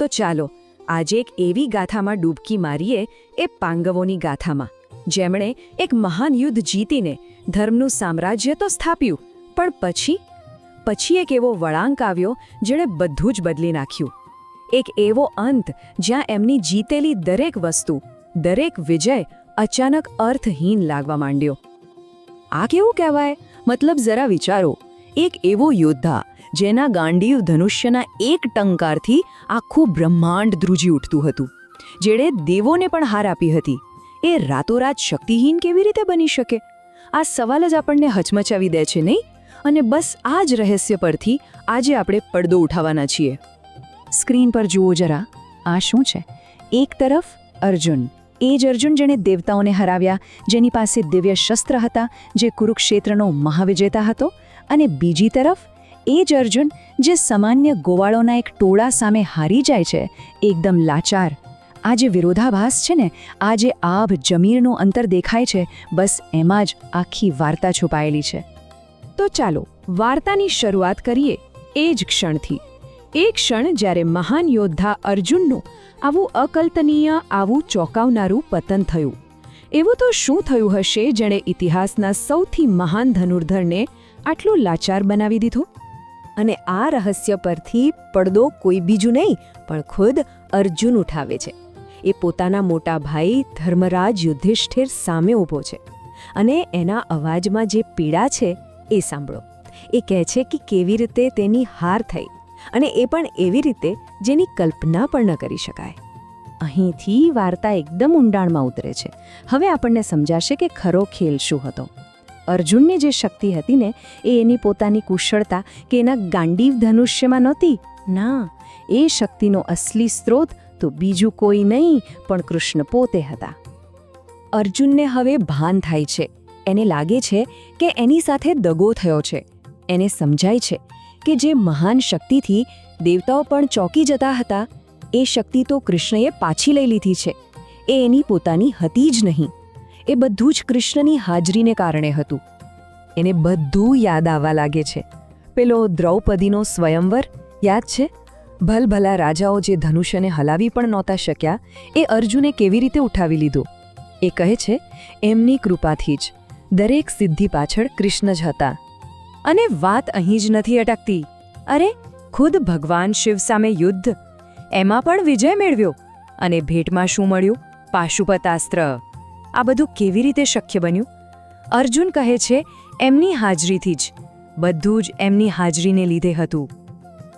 તો ચાલો, આજે એક એવી ગાથામાં ડૂબકી મારીએ એ પાંગવોની ગાથામાં. જેમણે એક મહાન યુદ્ધ જીતીને ધર્મનું સામ્રાજ્ય તો સ્થાપ્યું, પણ પછી? પછી એક એવો વળાંક આવ્યો જેણે બધું જ બદલી નાખ્યું. એક એવો અંત જ્યાં એમની જીતેલી દરેક વસ્તુ, દરેક વિજય અચાનક અર્થહીન લાગવા માંડ્યો. આ કેવું કહેવાય? મતલબ જરા વિચારો, એક એવો યોદ્ધા જેના ગાંડીવ ધનુષ્યના એક ટંકારથી આખું બ્રહ્માંડ ધ્રુજી ઉઠતું હતું. જેણે દેવોને પણ હાર આપી હતી. એ રાતોરાત શક્તિહીન કેવી રીતે બની શકે? આ સવાલ જ આપણને હચમચાવી દે છે નહીં? અને બસ આ જ રહસ્ય પરથી આજે આપણે પડદો ઉઠાવવાના છીએ. સ્ક્રીન પર જુઓ જરા, આ શું છે? એક તરફ અર્જુન. એ જ અર્જુન જેણે દેવતાઓને હરાવ્યા, જેની પાસે દિવ્ય શસ્ત્ર હતા, જે કુરુક્ષેત્રનો મહાવિજેતા હતો, અને બીજી તરફ એ જ અર્જુન, જે સામાન્ય ગોવાળોના એક ટોળા સામે હારી જાય છે, એકદમ લાચાર. આ જે વિરોધાભાસ છે ને, આ જે આભ જમીરનું અંતર દેખાય છે, બસ એમાં જ આખી વાર્તા છુપાયેલી છે. તો ચાલો, વાર્તાની શરૂઆત કરીએ એ જ ક્ષણથી. એ ક્ષણ જ્યારે મહાન યોદ્ધા અર્જુનનું આવું અકલ્પનીય, આવું ચોંકાવનારું પતન થયું. એવું તો શું થયું હશે જેણે ઇતિહાસના સૌથી મહાન ધનુર્ધરને આટલું લાચાર બનાવી દીધો? અને આ રહસ્ય પરથી પડદો કોઈ બીજું નહીં, પણ ખુદ અર્જુન ઉઠાવે છે. એ પોતાના મોટા ભાઈ ધર્મરાજ યુધિષ્ઠિર સામે ઊભો છે અને એના અવાજમાં જે પીડા છે એ સાંભળો. એ કહે છે કે કેવી રીતે તેની હાર થઈ અને એ પણ એવી રીતે જેની કલ્પના પણ ન કરી શકાય. અહીંથી વાર્તા એકદમ ઊંડાણમાં ઉતરે છે. હવે આપણને સમજાશે કે ખરો ખેલ શું હતો. અર્જુનની જે શક્તિ હતી ને, એ એની પોતાની કુશળતા કે એના ગાંડીવ ધનુષ્યમાં નહોતી. ના, એ શક્તિનો અસલી સ્ત્રોત તો બીજું કોઈ નહીં, પણ કૃષ્ણ પોતે હતા. અર્જુનને હવે ભાન થાય છે. એને લાગે છે કે એની સાથે દગો થયો છે. એને સમજાય છે કે જે મહાન શક્તિથી દેવતાઓ પણ ચોંકી જતા હતા, એ શક્તિ તો કૃષ્ણએ પાછી લઈ લીધી છે. એ એની પોતાની હતી જ નહીં. એ બધું જ કૃષ્ણની હાજરીને કારણે હતું. એને બધું યાદ આવવા લાગે છે. પેલો દ્રૌપદીનો સ્વયંવર, યાદ છે? ભલભલા રાજાઓ જે ધનુષ્યને હલાવી પણ નહોતા શક્યા, એ અર્જુને કેવી રીતે ઉઠાવી લીધો? એ કહે છે, એમની કૃપાથી જ દરેક સિદ્ધિ પાછળ કૃષ્ણ જ હતા. અને વાત અહીં જ નથી અટકતી. અરે, ખુદ ભગવાન શિવ સામે યુદ્ધ, એમાં પણ વિજય મેળવ્યો અને ભેટમાં શું મળ્યું? પાશુપતાસ્ત્ર. આ બધું કેવી રીતે શક્ય બન્યું? અર્જુન કહે છે, એમની હાજરીથી જ. બધું જ એમની હાજરીને લીધે હતું.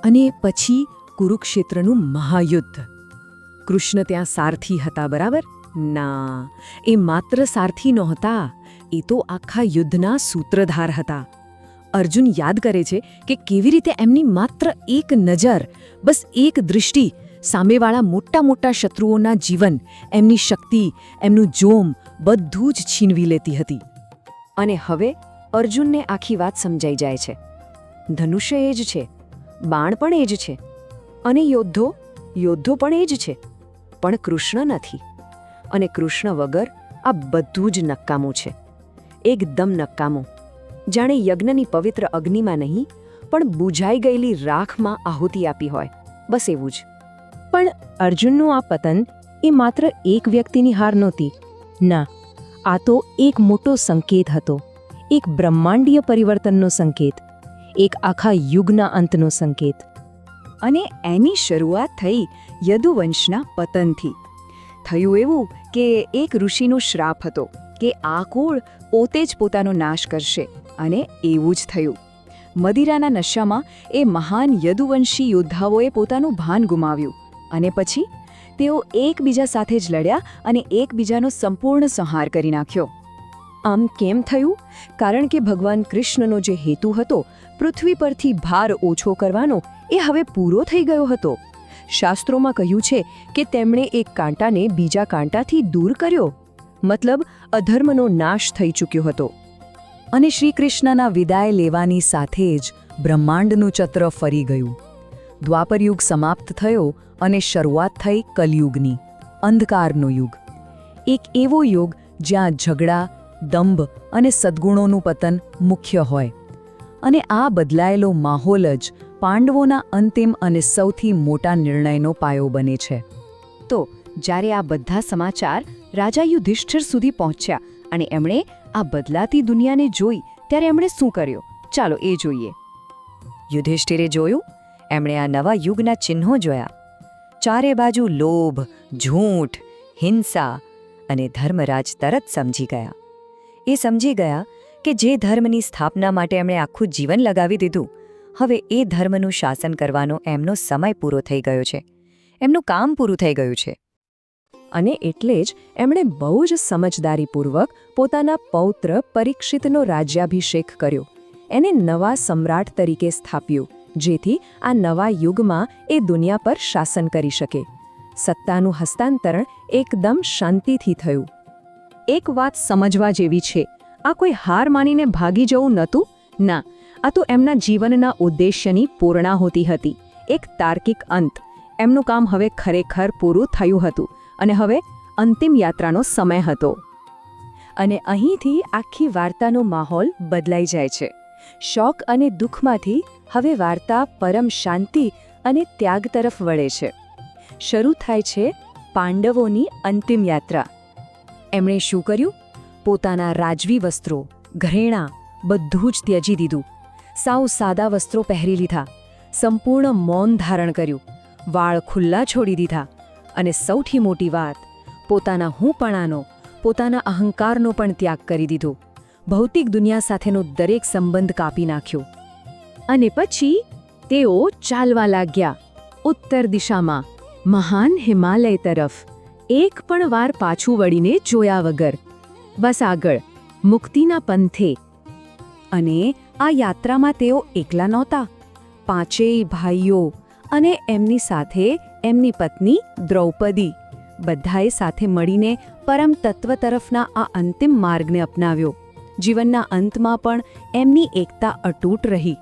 અને પછી કુરુક્ષેત્રનું મહાયુદ્ધ. કૃષ્ણ ત્યાં સારથી હતા, બરાબર? ના, એ માત્ર સારથી નહોતા, એ તો આખા યુદ્ધના સૂત્રધાર હતા. અર્જુન યાદ કરે છે કે કેવી રીતે એમની માત્ર એક નજર, બસ એક દૃષ્ટિ, સામેવાળા મોટા મોટા શત્રુઓના જીવન, એમની શક્તિ, એમનું જોમ બધું જ છીનવી લેતી હતી. અને હવે અર્જુનને આખી વાત સમજાઈ જાય છે. ધનુષ્ય એ જ છે, બાણ પણ એ જ છે, અને યોદ્ધો યોદ્ધો પણ એ જ છે. પણ કૃષ્ણ નથી. અને કૃષ્ણ વગર આ બધું જ નક્કામું છે. એકદમ નક્કામું જાણે યજ્ઞની પવિત્ર અગ્નિમાં નહીં, પણ બુઝાઈ ગયેલી રાખમાં આહુતિ આપી હોય. બસ એવું જ. પણ અર્જુનનું આ પતન એ માત્ર એક વ્યક્તિની હાર નહોતી ના, આ તો એક મોટો સંકેત હતો, એક બ્રહ્માંડીય પરિવર્તનનો સંકેત, એક આખા યુગના અંતનો સંકેત. અને એની શરૂઆત થઈ યદુવંશના પતનથી. થયું એવું કે એક ઋષિનો શ્રાપ હતો કે આ કુળ પોતે જ પોતાનો નાશ કરશે અને એવું જ થયું. મદિરાના નશામાં એ મહાન યદુવંશી યોદ્ધાઓએ પોતાનું ભાન ગુમાવ્યું અને પછી તેઓ એકબીજા સાથે જ લડ્યા અને એકબીજાનો સંપૂર્ણ સંહાર કરી નાખ્યો. આમ કેમ થયું? કારણ કે ભગવાન કૃષ્ણનો જે હેતુ હતો, પૃથ્વી પરથી ભાર ઓછો કરવાનો, એ હવે પૂરો થઈ ગયો હતો. શાસ્ત્રોમાં કહ્યું છે કે તેમણે એક કાંટાને બીજા કાંટાથી દૂર કર્યો. મતલબ, અધર્મનો નાશ થઈ ચૂક્યો હતો. અને શ્રી કૃષ્ણના વિદાય લેવાની સાથે જ બ્રહ્માંડનું ચત્ર ફરી ગયું. દ્વાપરયુગ સમાપ્ત થયો અને શરૂઆત થઈ કલયુગની, અંધકારનો યુગ. એક એવો યુગ જ્યાં ઝઘડા, દંભ અને સદ્ગુણોનું પતન મુખ્ય હોય. અને આ બદલાયેલો માહોલ જ પાંડવોના અંતિમ અને સૌથી મોટા નિર્ણયનો પાયો બને છે. તો જ્યારે આ બધા સમાચાર રાજા યુધિષ્ઠિર સુધી પહોંચ્યા અને એમણે આ બદલાતી દુનિયાને જોઈ, ત્યારે એમણે શું કર્યું? ચાલો એ જોઈએ. યુધિષ્ઠિરે જોયું, એમણે આ નવા યુગના ચિહ્નો જોયા. ચારે બાજુ લોભ, ઝૂંઠ, હિંસા અને ધર્મરાજ તરત સમજી ગયા. એ સમજી ગયા કે જે ધર્મની સ્થાપના માટે એમણે આખું જીવન લગાવી દીધું, હવે એ ધર્મનું શાસન કરવાનો એમનો સમય પૂરો થઈ ગયો છે. એમનું કામ પૂરું થઈ ગયું છે. અને એટલે જ એમણે બહુ જ સમજદારીપૂર્વક પોતાના પૌત્ર પરીક્ષિતનો રાજ્યાભિષેક કર્યો. એને નવા સમ્રાટ તરીકે સ્થાપ્યું. જેથી આ નવા યુગમાં એ દુનિયા પર શાસન કરી શકે. સત્તાનું હસ્તાંતરણ એકદમ શાંતિથી થયું. એક વાત સમજવા જેવી છે, આ કોઈ હાર માનીને ભાગી જવું નહોતું? ના, આ તો એમના જીવનના ઉદ્દેશ્યની પૂર્ણાહુતિ હતી. એક તાર્કિક અંત. એમનું કામ હવે ખરેખર પૂરું થયું હતું અને હવે અંતિમ યાત્રાનો સમય હતો. અને અહીંથી આખી વાર્તાનો માહોલ બદલાઈ જાય છે. શોક અને દુઃખમાંથી હવે વાર્તા પરમ શાંતિ અને ત્યાગ તરફ વળે છે. શરૂ થાય છે પાંડવોની અંતિમ યાત્રા. એમણે શું કર્યું? પોતાના રાજવી વસ્ત્રો, ઘરેણાં, બધું જ ત્યજી દીધું. સાવ સાદા વસ્ત્રો પહેરી લીધા. સંપૂર્ણ મૌન ધારણ કર્યું. વાળ ખુલ્લા છોડી દીધા. અને સૌથી મોટી વાત, પોતાના હુંપણાનો, પોતાના અહંકારનો પણ ત્યાગ કરી દીધો. ભૌતિક દુનિયા સાથેનો દરેક સંબંધ કાપી નાખ્યો. અને પછી તેઓ ચાલવા લાગ્યા. ઉત્તર દિશામાં, મહાન હિમાલય તરફ, એક પણ વાર પાછું વળીને જોયા વગર. બસ આગળ, મુક્તિના પંથે. અને આ યાત્રામાં તેઓ એકલા નહોતા. પાંચેય ભાઈઓ અને એમની સાથે એમની પત્ની દ્રૌપદી, બધાએ સાથે મળીને પરમ તત્વ તરફના આ અંતિમ માર્ગને અપનાવ્યો. જીવનના અંતમાં પણ એમની એકતા અતૂટ રહી.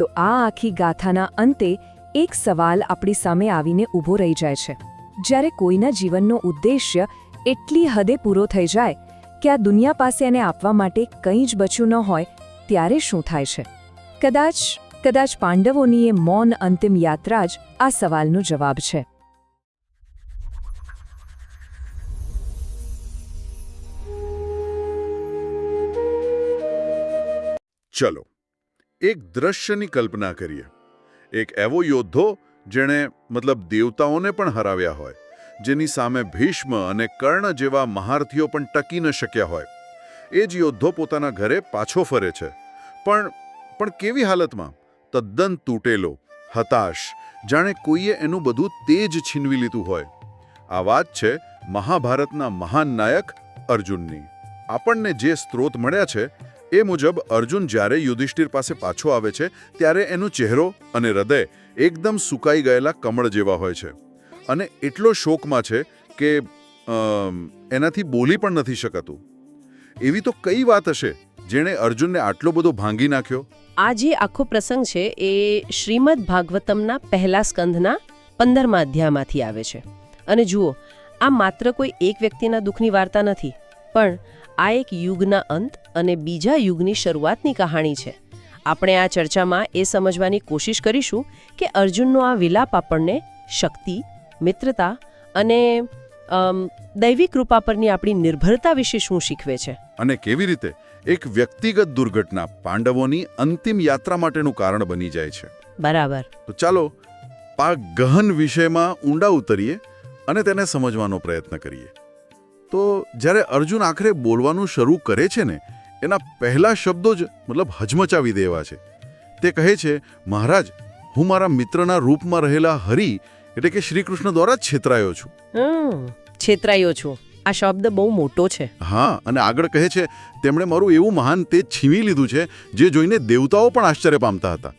તો આ આખી ગાથાના અંતે એક સવાલ આપણી સામે આવીને ઊભો રહી જાય છે. જ્યારે કોઈના જીવનનો ઉદ્દેશ્ય એટલી હદે પૂરો થઈ જાય કે આ દુનિયા પાસે એને આપવા માટે કંઈ જ બચ્યું ન હોય, ત્યારે શું થાય છે? કદાચ કદાચ પાંડવોની એ મૌન અંતિમ યાત્રા જ આ સવાલનો જવાબ છે. ચલો એક દ્રશ્યની કલ્પના કરીએ. એક એવો યોદ્ધો જેણે મતલબ દેવતાઓને પણ હરાવ્યા હોય, જેની સામે ભીષ્મ અને કર્ણ જેવા મહારથીઓ પણ ટકી ન શક્યા હોય. એ જ યોદ્ધો પોતાના ઘરે પાછો ફરે છે. પણ પણ કેવી હાલતમાં? તદ્દન તૂટેલો, હતાશ, જાણે કોઈએ એનું બધું તેજ છીનવી લીધું હોય. આ વાત છે મહાભારતના મહાન નાયક અર્જુનની. આપણને જે સ્ત્રોત મળ્યા છે એ મુજબ અર્જુન જ્યારે યુધિષ્ઠિર પાસે પાછો આવે છે, ત્યારે એનો ચહેરો અને હૃદય એકદમ સુકાઈ ગયેલા કમળ જેવા હોય છે. અને એટલો શોકમાં છે કે એનાથી બોલી પણ નથી શકાતું. એવી તો કઈ વાત હશે જેણે અર્જુનને આટલો બધો ભાંગી નાખ્યો? આ જે આખો પ્રસંગ છે, એ શ્રીમદ ભાગવતમના પહેલા સ્કંધના પંદરમા અધ્યાયમાંથી આવે છે. અને જુઓ, આ માત્ર કોઈ એક વ્યક્તિના દુઃખની વાર્તા નથી, પણ આ એક યુગના અંત અને બીજા યુગની શરૂઆતની કહાણી છે. આપણે આ ચર્ચામાં એ સમજવાની કોશિશ કરીશું કે અર્જુનનો આ વિલાપ આપણને શક્તિ મિત્રતા અને દૈવી કૃપા પરની આપણી નિર્ભરતા વિશે શું શીખવે છે? અને કેવી રીતે એક વ્યક્તિગત દુર્ઘટના પાંડવોની અંતિમ યાત્રા માટેનું કારણ બની જાય છે. બરાબર. તો ચાલો આ ગહન વિષયમાં ઊંડા ઉતરીએ અને તેને સમજવાનો પ્રયત્ન કરીએ. તો જ્યારે અર્જુન આખરે બોલવાનું શરૂ કરે છે ને એના પહેલા શબ્દો જ મતલબ હજમચાવી દેવા છે. તે કહે છે મહારાજ હું મારા મિત્રના રૂપમાં રહેલા હરિ એટલે કે શ્રી કૃષ્ણ દ્વારા છેતરાયો છું. છેતરાયો છું. આ શબ્દ બહુ મોટો છે. હા અને આગળ કહે છે તેમણે મારું એવું મહાન તેજ છીનવી લીધું છે જે જોઈને દેવતાઓ પણ આશ્ચર્ય પામતા હતા.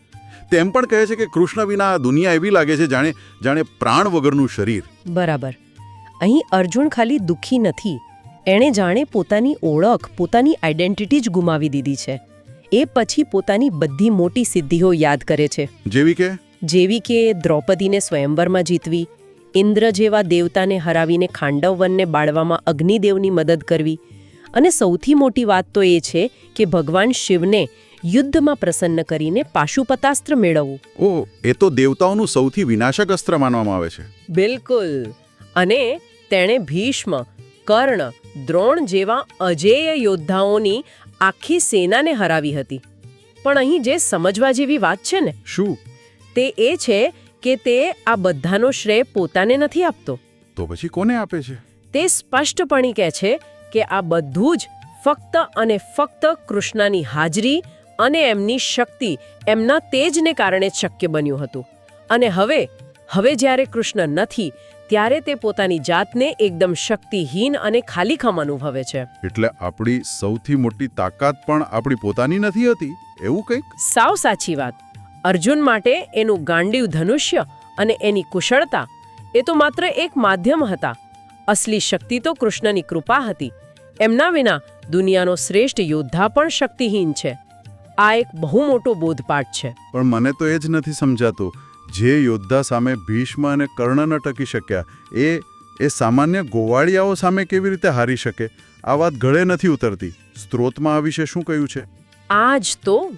તેમ પણ કહે છે કે કૃષ્ણ વિના આ દુનિયા એવી લાગે છે જાણે જાણે પ્રાણ વગરનું શરીર. બરાબર. અહીં અર્જુન ખાલી દુઃખી નથી. એણે જાણે પોતાની ઓળખ પોતાની આઈડેન્ટિટી જ ગુમાવી દીધી છે. એ પછી પોતાની બધી મોટી સિદ્ધિઓ યાદ કરે છે. જેવી કે? જેવી કે દ્રૌપદીને સ્વયંવરમાં જીતવી ઇન્દ્ર જેવા દેવતાને હરાવીને ખાંડવવનને બાળવામાં અગ્નિદેવની મદદ કરવી. અને સૌથી મોટી વાત તો એ છે કે ભગવાન શિવને યુદ્ધમાં પ્રસન્ન કરીને પાશુપતાસ્ત્ર મેળવવું. ઓ એ તો દેવતાઓનું સૌથી વિનાશક અસ્ત્ર માનવામાં આવે છે. બિલકુલ. અને તેણે ભીષ્મ કર્ણ દ્રોણ જેવા અજેય યોદ્ધાઓની આખી સેનાને હરાવી હતી. પણ અહીં જે સમજવા જેવી વાત છે ને શું? તે એ છે કે તે આ બધાનો શ્રેય પોતાને નથી આપતો. તો પછી કોને આપે છે? તે સ્પષ્ટપણે કહે છે કે આ બધું જ ફક્ત અને ફક્ત કૃષ્ણની હાજરી અને એમની શક્તિ એમના તેજને કારણે શક્ય બન્યું હતું. અને હવે હવે જ્યારે કૃષ્ણ નથી ત્યારે તે પોતાની જાતને એકદમ શક્તિહીન અને ખાલીખમ અનુભવે છે. એટલે આપણી સૌથી મોટી તાકાત પણ આપણી પોતાની નથી હતી? એવું કંઈક? સાવ સાચી વાત. અર્જુન માટે એનું ગાંડીવ ધનુષ્ય અને એની કુશળતા એ તો માત્ર એક માધ્યમ હતા. અસલી શક્તિ તો કૃષ્ણની કૃપા હતી. એમના વિના દુનિયાનો શ્રેષ્ઠ યોદ્ધા પણ શક્તિહીન છે. આ એક બહુ મોટો બોધપાઠ છે. પણ મને તો એ જ નથી સમજાતું. જે યોદ્ધા સામે ભીષ્મ અને કર્ણ ન ટકી શક્યા એ એ સામાન્ય ગોવાળિયાઓ સામે કેવી રીતે હારી શકે? આ વાત ગળે નથી ઉતરતી. સ્ત્રોતમાં આ વિશે શું કહ્યું છે? આજ તો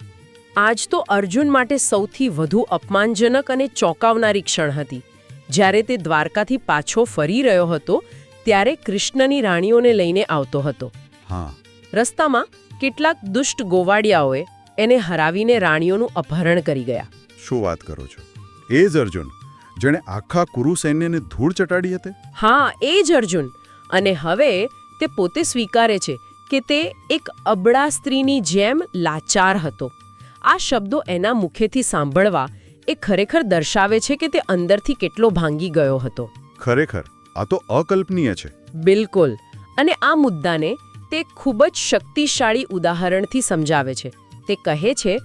આજ તો અર્જુન માટે સૌથી વધુ અપમાનજનક અને ચોંકાવનારી ક્ષણ હતી. જ્યારે તે દ્વારકાથી પાછો ફરી રહ્યો હતો ત્યારે કૃષ્ણની રાણીઓને લઈને આવતો હતો. હા. રસ્તામાં કેટલાક દુષ્ટ ગોવાળિયાઓએ એને હરાવીને રાણીઓનું અપહરણ કરી ગયા. શું વાત કરો છો? એ જ અર્જુન જેણે આખા કુરુ સૈન્યને ધૂળ ચટાડી હતી? હા એ જ અર્જુન. અને હવે તે પોતે સ્વીકારે છે કે તે એક અબળા સ્ત્રીની જેમ લાચાર હતો. આ શબ્દો એના મુખેથી સાંભળવા એ ખરેખર દર્શાવે છે કે તે અંદરથી કેટલો ભાંગી ગયો હતો. ખરેખર આ તો અકલ્પનીય છે. બિલકુલ. અને આ મુદ્દાને તે ખૂબ જ શક્તિશાળી ઉદાહરણથી સમજાવે છે. તે કહે છે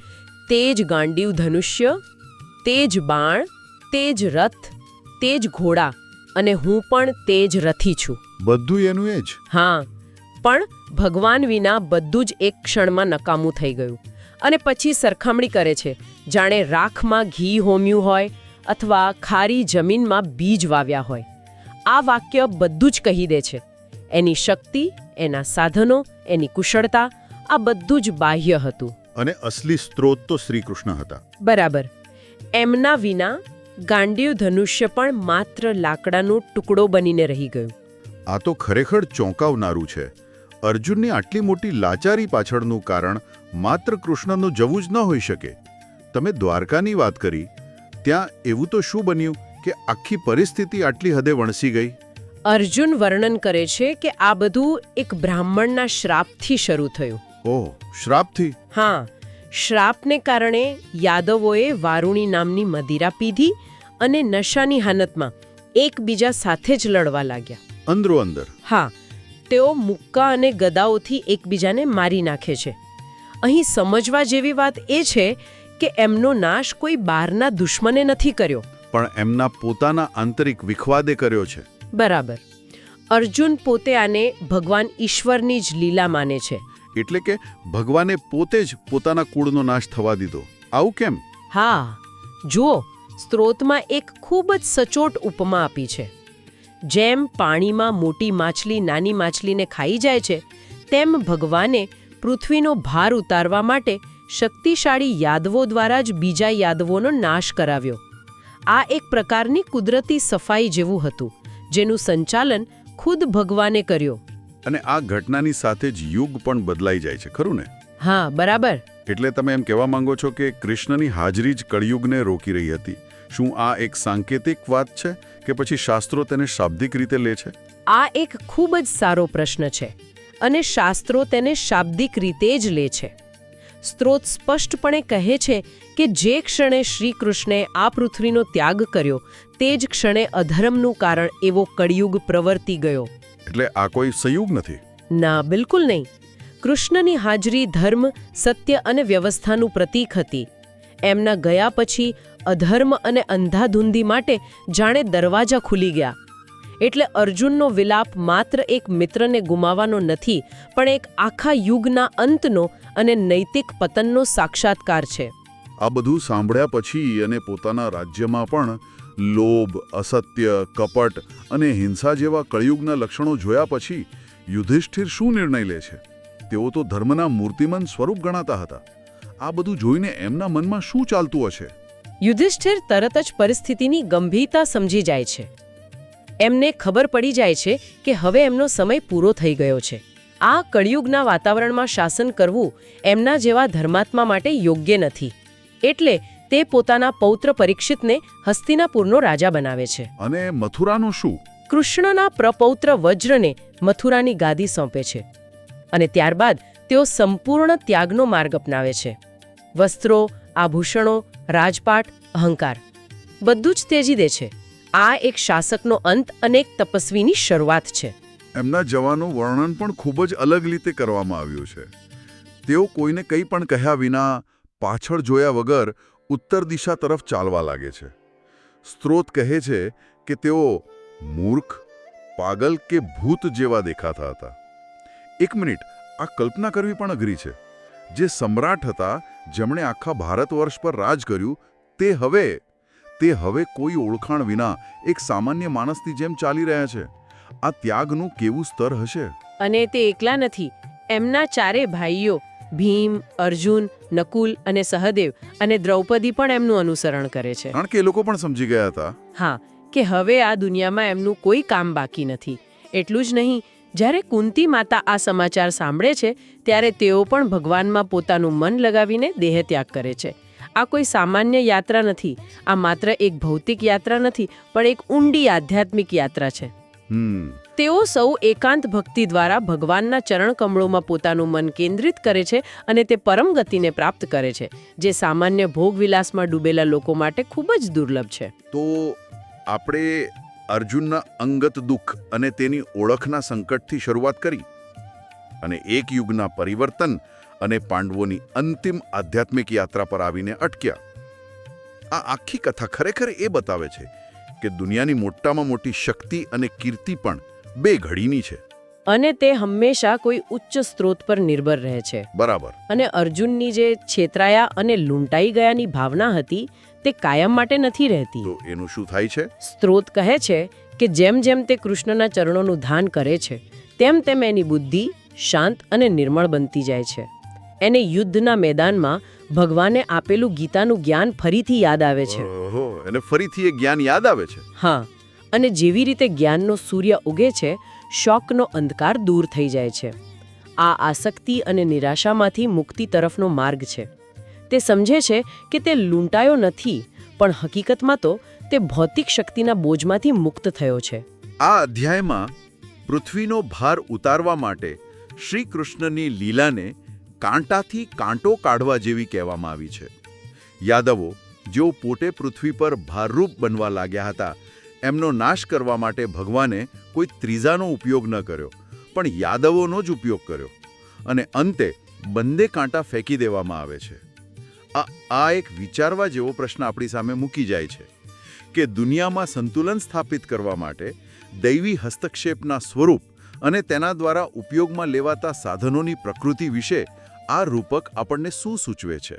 તેજ ગાંડીવ ધનુષ્ય તેજ બાણ તેજ રથ તેજ ઘોડા અને હું પણ તેજ રથી છું. બધું એનું એ જ? હા પણ ભગવાન વિના બધું જ એક ક્ષણમાં નકામું થઈ ગયું. અને પછી સરખામણી કરે છે જાણે રાખમાં ઘી હોમ્યું હોય અથવા ખારી જમીનમાં બીજ વાવ્યા હોય. આ વાક્ય બધું જ કહી દે છે. એની શક્તિ એના સાધનો એની કુશળતા આ બધું જ બાહ્ય હતું. અને અસલી સ્ત્રોત તો શ્રી કૃષ્ણ હતા. બરાબર. એમના વિના ગાંડીવ ધનુષ્ય પણ માત્ર લાકડાનો ટુકડો બનીને રહી ગયું. આ તો ખરેખર ચોંકાવનારું છે. અર્જુનની આટલી મોટી લાચારી પાછળનું કારણ માત્ર કૃષ્ણનું જવું જ ન હોઈ શકે. તમે દ્વારકાની વાત કરી ત્યાં એવું તો શું બન્યું કે આખી પરિસ્થિતિ આટલી હદે વણસી ગઈ? અર્જુન વર્ણન કરે છે કે આ બધું એક બ્રાહ્મણના શ્રાપથી શરૂ થયું. ઓહ શ્રાપથી? હા. શ્રાપને કારણે યાદવોએ વારુણી નામની મદિરા પીધી અને નશાની હાનતમાં એકબીજા સાથે જ લડવા લાગ્યા. અંદરો અંદર. હા તેઓ મુક્કા અને ગદાઓથી એકબીજાને મારી નાખે છે. અહીં સમજવા જેવી વાત એ છે કે એમનો નાશ કોઈ બહારના દુશ્મને નથી કર્યો. પણ એમના પોતાના આંતરિક વિખવાદે કર્યો છે. બરાબર. અર્જુન પોતે આને ભગવાન ઈશ્વરની જ લીલા માને છે. એટલે કે ભગવાને પોતે જ પોતાના કુળનો નાશ થવા દીધો. આવું કેમ? હા જુઓ સ્ત્રોતમાં એક ખૂબ જ સચોટ ઉપમા આપી છે. જેમ પાણીમાં મોટી માછલી નાની માછલીને ખાઈ જાય છે, તેમ ભગવાને પૃથ્વીનો ભાર ઉતારવા માટે શક્તિશાળી યાદવો દ્વારા જ બીજા યાદવોનો નાશ કરાવ્યો. આ એક પ્રકારની કુદરતી સફાઈ જેવું હતું, જેનું સંચાલન ખુદ ભગવાને કર્યો. અને આ ઘટનાની સાથે જ યુગ પણ બદલાઈ જાય છે ખરું ને? હા બરાબર. એટલે તમે એમ કહેવા માંગો છો કે કૃષ્ણની હાજરી જ કળિયુગને રોકી રહી હતી. શું આ એક સાંકેતિક વાત છે કે પછી શાસ્ત્રો તેને શાબ્દિક રીતે લે છે? આ એક ખૂબ જ સારો પ્રશ્ન છે અને શાસ્ત્રો તેને શાબ્દિક રીતે જ લે છે. સ્ત્રોત સ્પષ્ટપણે કહે છે કે જે ક્ષણે શ્રી કૃષ્ણે આ પૃથ્વીનો ત્યાગ કર્યો તે જ ક્ષણે અધર્મનું કારણ એવો કળિયુગ પ્રવર્તી ગયો. એટલે આ કોઈ સંયુગ નથી. ના બિલકુલ નહીં. કૃષ્ણની હાજરી ધર્મ સત્ય અને વ્યવસ્થાનું પ્રતીક હતી. એમના ગયા પછી અધર્મ અને અંધાધૂંધી માટે જાણે દરવાજા ખુલી ગયા. એટલે અર્જુનનો વિલાપ માત્ર એક મિત્રને ગુમાવવાનો નથી પણ એક આખા યુગના અંતનો અને નૈતિક પતનનો સાક્ષાત્કાર છે. આ બધું સાંભળ્યા પછી અને પોતાના રાજ્યમાં પણ લોભ, અસત્ય, કપટ અને હિંસા જેવા કળિયુગના લક્ષણો જોયા પછી યુધિષ્ઠિર શું નિર્ણય લે છે? તેઓ તો ધર્મના મૂર્તિમન સ્વરૂપ ગણાતા હતા. આ બધું જોઈને એમના મનમાં શું ચાલતું હશે? યુધિષ્ઠિર તરત જ પરિસ્થિતિની ગંભીરતા સમજી જાય છે. એમને ખબર પડી જાય છે કે હવે એમનો સમય પૂરો થઈ ગયો છે. આ કળિયુગના વાતાવરણમાં શાસન કરવું એમના જેવા ધર્માત્મા માટે યોગ્ય નથી. એટલે તે પોતાના પૌત્ર પરીક્ષિતને હસ્તિનાપુરનો રાજા બનાવે છે. અને મથુરાનું શું? કૃષ્ણના પ્રપૌત્ર વજ્રને મથુરાની ગાદી સોંપે છે અને ત્યારબાદ તેઓ સંપૂર્ણ ત્યાગનો માર્ગ અપનાવે છે. વસ્ત્રો આભૂષણો રાજપાટ અહંકાર બધું જ તેજી દે છે. આ એક શાસકનો અંત અને એક તપસ્વીની શરૂઆત છે. એમના જવાનું વર્ણન પણ ખૂબ જ અલગ રીતે કરવામાં આવ્યું છે. તેઓ કોઈને કંઈ પણ કહ્યા વિના પાછળ જોયા વગર ઉત્તર દિશા તરફ ચાલવા લાગે છે. સ્ત્રોત કહે છે કે તેઓ મૂર્ખ, પાગલ કે ભૂત જેવા દેખાતા હતા. એક મિનિટ, આ કલ્પના કરવી પણ અઘરી છે. જે સમ્રાટ હતા, જેમણે આખા ભારત વર્ષ પર રાજ કર્યું, તે હવે તે હવે કોઈ ઓળખાણ વિના એક સામાન્ય માણસની જેમ ચાલી રહ્યા છે. આ ત્યાગનું કેવું સ્તર હશે? અને તે એકલા નથી, એમના ચારે ભાઈઓ ભીમ અર્જુન નકુલ અને સહદેવ અને દ્રૌપદી પણ એમનું અનુસરણ કરે છે. કારણ કે એ લોકો પણ સમજી ગયા હતા. હા કે હવે આ દુનિયામાં એમનું કોઈ કામ બાકી નથી. એટલું જ નહીં જ્યારે કુંતી માતા આ સમાચાર સાંભળે છે ત્યારે તેઓ પણ ભગવાનમાં પોતાનું મન લગાવીને દેહત્યાગ કરે છે. આ કોઈ સામાન્ય યાત્રા નથી આ માત્ર એક ભૌતિક યાત્રા નથી પણ એક ઊંડી આધ્યાત્મિક યાત્રા છે. હમ. તેઓ સૌ એકાંત ભક્તિ દ્વારા ભગવાનના ચરણ કમળોમાં પોતાનું મન કેન્દ્રિત કરે છે અને તે પરમ ગતિને પ્રાપ્ત કરે છે, જે સામાન્ય ભોગવિલાસમાં ડૂબેલા લોકો માટે ખૂબ જ દુર્લભ છે. તો આપણે અર્જુનના અંગત દુઃખ અને તેની ઓળખના સંકટથી શરૂઆત કરી અને એક યુગના પરિવર્તન અને પાંડવોની અંતિમ આધ્યાત્મિક યાત્રા પર આવીને અટક્યા. આ આખી કથા ખરેખર એ બતાવે છે કે દુનિયાની મોટામાં મોટી શક્તિ અને કીર્તિ પણ બે ઘડીની છે. અને તે હંમેશા કોઈ ઉચ્ચ સ્ત્રોત પર નિર્ભર રહે છે. બરાબર. અને અર્જુનની જે છેતરાયા અને લૂંટાઈ ગયાની ભાવના હતી તે કાયમ માટે નથી રહેતી. તો એનું શું થાય છે? સ્ત્રોત કહે છે કે જેમ જેમ તે કૃષ્ણના ચરણોનું ધ્યાન કરે છે તેમ તેમ એની બુદ્ધિ શાંત અને નિર્મળ બનતી જાય છે. એને યુદ્ધના મેદાનમાં ભગવાને આપેલું ગીતાનું જ્ઞાન ફરીથી યાદ આવે છે. એને ફરીથી એ જ્ઞાન યાદ આવે છે? હા. અને જેવી રીતે જ્ઞાનનો સૂર્ય ઉગે છે, શોકનો અંધકાર દૂર થઈ જાય છે. આ આસક્તિ અને નિરાશામાંથી મુક્તિ તરફનો માર્ગ છે. તે સમજે છે કે તે લૂંટાયો નથી, પણ હકીકતમાં તો તે ભૌતિક શક્તિના બોજમાંથી મુક્ત થયો છે. આ અધ્યાયમાં પૃથ્વીનો ભાર ઉતારવા માટે શ્રી કૃષ્ણની લીલાને કાંટાથી કાંટો કાઢવા જેવી કહેવામાં આવી છે. યાદવો, જેઓ પોતે પૃથ્વી પર ભારરૂપ બનવા લાગ્યા હતા એમનો નાશ કરવા માટે ભગવાને કોઈ ત્રીજાનો ઉપયોગ ન કર્યો, પણ યાદવોનો જ ઉપયોગ કર્યો અને અંતે બંને કાંટા ફેંકી દેવામાં આવે છે. આ આ એક વિચારવા જેવો પ્રશ્ન આપણી સામે મૂકી જાય છે કે દુનિયામાં સંતુલન સ્થાપિત કરવા માટે દૈવી હસ્તક્ષેપના સ્વરૂપ અને તેના દ્વારા ઉપયોગમાં લેવાતા સાધનોની પ્રકૃતિ વિશે આ રૂપક આપણને શું સૂચવે છે?